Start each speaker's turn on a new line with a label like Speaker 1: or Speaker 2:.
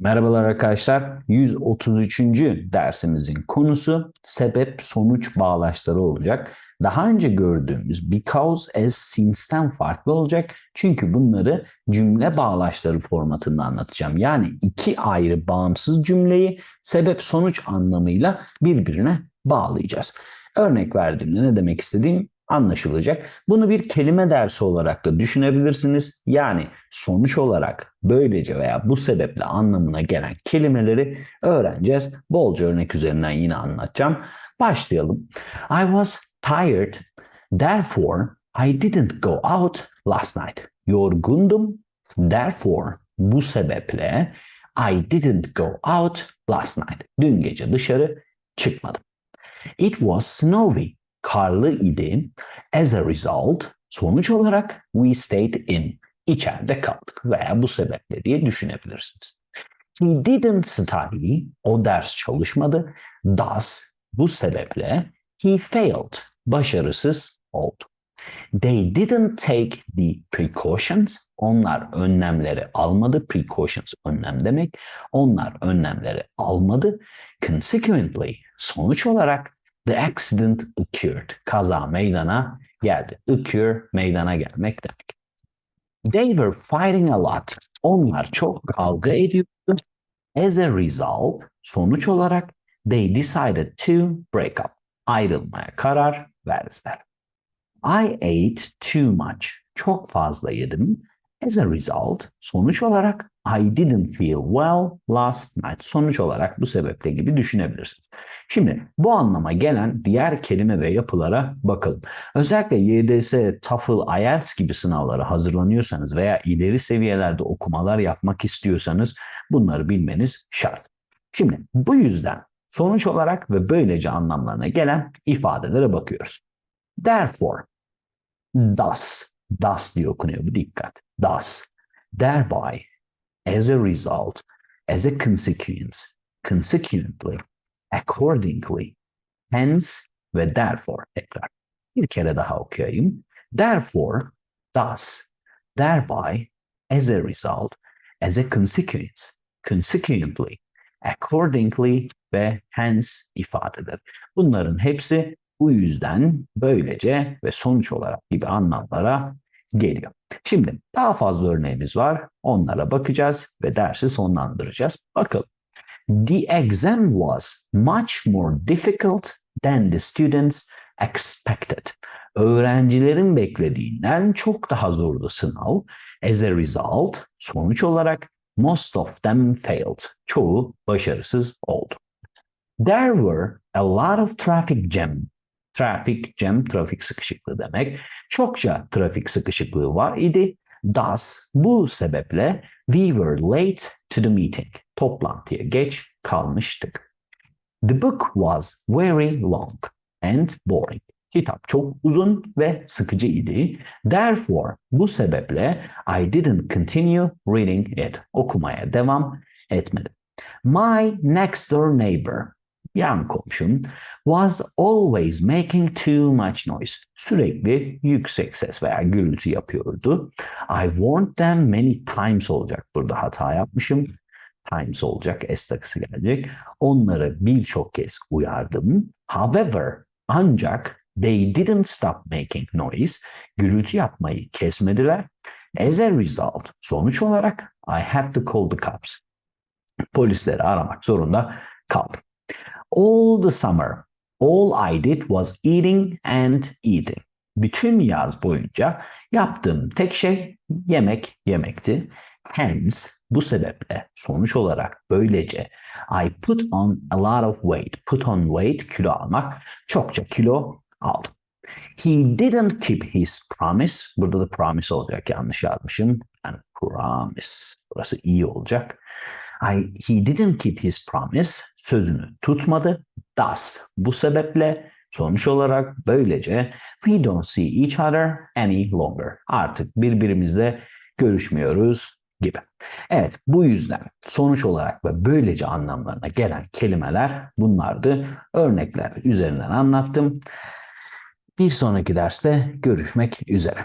Speaker 1: Merhabalar arkadaşlar. 133. dersimizin konusu sebep sonuç bağlaçları olacak. Daha önce gördüğümüz because as since'ten farklı olacak. Çünkü bunları cümle bağlaçları formatında anlatacağım. Yani iki ayrı bağımsız cümleyi sebep sonuç anlamıyla birbirine bağlayacağız. Örnek verdiğimde ne demek istediğim anlaşılacak. Bunu bir kelime dersi olarak da düşünebilirsiniz. Yani sonuç olarak böylece veya bu sebeple anlamına gelen kelimeleri öğreneceğiz. Bolca örnek üzerinden yine anlatacağım. Başlayalım. I was tired, therefore I didn't go out last night. Yorgundum, therefore bu sebeple I didn't go out last night. Dün gece dışarı çıkmadım. It was snowy karlı idi. As a result, sonuç olarak we stayed in. İçeride kaldık veya bu sebeple diye düşünebilirsiniz. He didn't study. O ders çalışmadı. Thus, bu sebeple he failed. Başarısız oldu. They didn't take the precautions. Onlar önlemleri almadı. Precautions önlem demek. Onlar önlemleri almadı. Consequently, sonuç olarak The accident occurred. Kaza meydana geldi. Occur meydana gelmek demek. They were fighting a lot. Onlar çok kavga ediyordu. As a result, sonuç olarak they decided to break up. Ayrılmaya karar verdiler. I ate too much. Çok fazla yedim. As a result, sonuç olarak I didn't feel well last night. Sonuç olarak bu sebeple gibi düşünebilirsiniz. Şimdi bu anlama gelen diğer kelime ve yapılara bakalım. Özellikle YDS, TOEFL, IELTS gibi sınavlara hazırlanıyorsanız veya ileri seviyelerde okumalar yapmak istiyorsanız bunları bilmeniz şart. Şimdi bu yüzden sonuç olarak ve böylece anlamlarına gelen ifadelere bakıyoruz. Therefore, thus, thus diye okunuyor bu dikkat. Thus, thereby, as a result, as a consequence, consequently, accordingly, hence ve therefore tekrar. Bir kere daha okuyayım. Therefore, thus, thereby, as a result, as a consequence, consequently, accordingly ve hence ifadeler. Bunların hepsi bu yüzden böylece ve sonuç olarak gibi anlamlara geliyor. Şimdi daha fazla örneğimiz var. Onlara bakacağız ve dersi sonlandıracağız. Bakalım. The exam was much more difficult than the students expected. Öğrencilerin beklediğinden çok daha zordu sınav. As a result, sonuç olarak most of them failed. Çoğu başarısız oldu. There were a lot of traffic jam. Traffic jam, trafik sıkışıklığı demek. Çokça trafik sıkışıklığı var idi. Thus, bu sebeple we were late to the meeting. Toplantıya geç kalmıştık. The book was very long and boring. Kitap çok uzun ve sıkıcı idi. Therefore, bu sebeple I didn't continue reading it. Okumaya devam etmedim. My next door neighbor, yan komşum, was always making too much noise. Sürekli yüksek ses veya gürültü yapıyordu. I warned them many times olacak. Burada hata yapmışım. Times olacak. S takısı gelecek. Onları birçok kez uyardım. However, ancak they didn't stop making noise. Gürültü yapmayı kesmediler. As a result, sonuç olarak I had to call the cops. Polisleri aramak zorunda kaldım. All the summer, all I did was eating and eating. Bütün yaz boyunca yaptığım tek şey yemek yemekti. Hence, bu sebeple sonuç olarak böylece I put on a lot of weight. Put on weight kilo almak. Çokça kilo aldım. He didn't keep his promise. Burada da promise olacak yanlış yazmışım. Yani promise. Burası iyi olacak. I, he didn't keep his promise. Sözünü tutmadı. Thus, bu sebeple sonuç olarak böylece we don't see each other any longer. Artık birbirimizle görüşmüyoruz gibi. Evet bu yüzden sonuç olarak ve böylece anlamlarına gelen kelimeler bunlardı. Örnekler üzerinden anlattım. Bir sonraki derste görüşmek üzere.